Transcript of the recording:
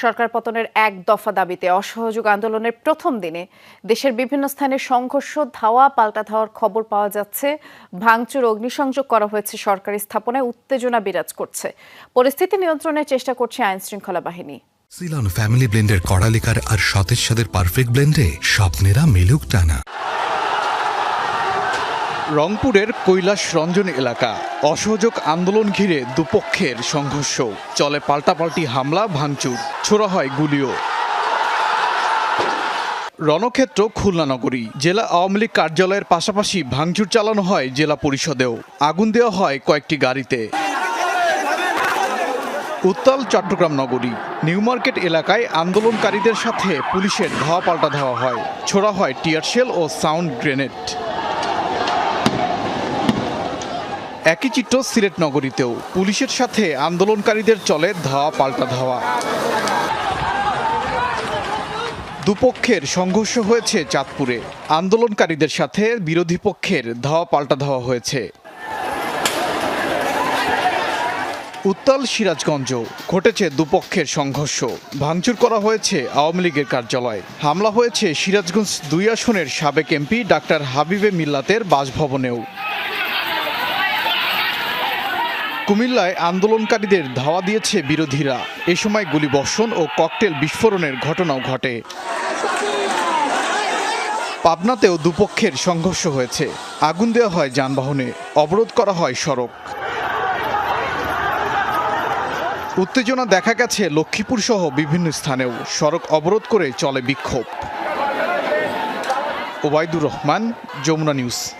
সরকার পতনের এক দফা দাবিতে অসহযোগ আন্দোলনের প্রথম দিনে দেশের বিভিন্ন স্থানে সংঘর্ষ, ধাওয়া, পাল্টা ধাওয়ার খবর পাওয়া যাচ্ছে। ভাঙচুর, অগ্নিসংযোগ করা হয়েছে সরকারি স্থাপনায়, উত্তেজনা বিরাজ করছে। পরিস্থিতি নিয়ন্ত্রণের চেষ্টা করছে আইন শৃঙ্খলা বাহিনী। সিলন ফ্যামিলি ব্লেন্ডের কড়ালিকার আর সতেজ সাদের পারফেক্ট ব্লেন্ডে স্বপ্নেরা মেলুক টানা। রংপুরের কৈলাস রঞ্জন এলাকা। অসহযোগ আন্দোলন ঘিরে দুপক্ষের সংঘর্ষ। চলে পাল্টাপাল্টি হামলা, ভাঙচুর, ছোড়া হয় গুলিও। রণক্ষেত্র খুলনা নগরী। জেলা আওয়ামী লীগ কার্যালয়ের পাশাপাশি ভাঙচুর চালানো হয় জেলা পরিষদেও। আগুন দেওয়া হয় কয়েকটি গাড়িতে। উত্তাল চট্টগ্রাম নগরী। নিউ মার্কেট এলাকায় আন্দোলনকারীদের সাথে পুলিশের ধাওয়া পাল্টা ধাওয়া হয়। ছোড়া হয় টিয়ারশেল ও সাউন্ড গ্রেনেড। একই চিত্র সিলেট নগরীতেও। পুলিশের সাথে আন্দোলনকারীদের চলে ধাওয়া পাল্টা ধাওয়া। দুপক্ষের সংঘর্ষ হয়েছে চাঁদপুরে। আন্দোলনকারীদের সাথে বিরোধী পক্ষের ধাওয়া পাল্টা ধাওয়া হয়েছে। উত্তাল সিরাজগঞ্জ, ঘটেছে দুপক্ষের সংঘর্ষ। ভাঙচুর করা হয়েছে আওয়ামী লীগের কার্যালয়। হামলা হয়েছে সিরাজগঞ্জ দুই আসনের সাবেক এমপি ডাক্তার হাবিবে মিল্লাতের বাসভবনেও। কুমিল্লায় আন্দোলনকারীদের ধাওয়া দিয়েছে বিরোধীরা। এ সময় গুলিবর্ষণ ও ককটেল বিস্ফোরণের ঘটনাও ঘটে। পাবনাতেও দুপক্ষের সংঘর্ষ হয়েছে। আগুন দেওয়া হয় যানবাহনে, অবরোধ করা হয় সড়ক। উত্তেজনা দেখা গেছে লক্ষ্মীপুর সহ বিভিন্ন স্থানেও। সড়ক অবরোধ করে চলে বিক্ষোভ। ওবায়দুর রহমান, যমুনা নিউজ।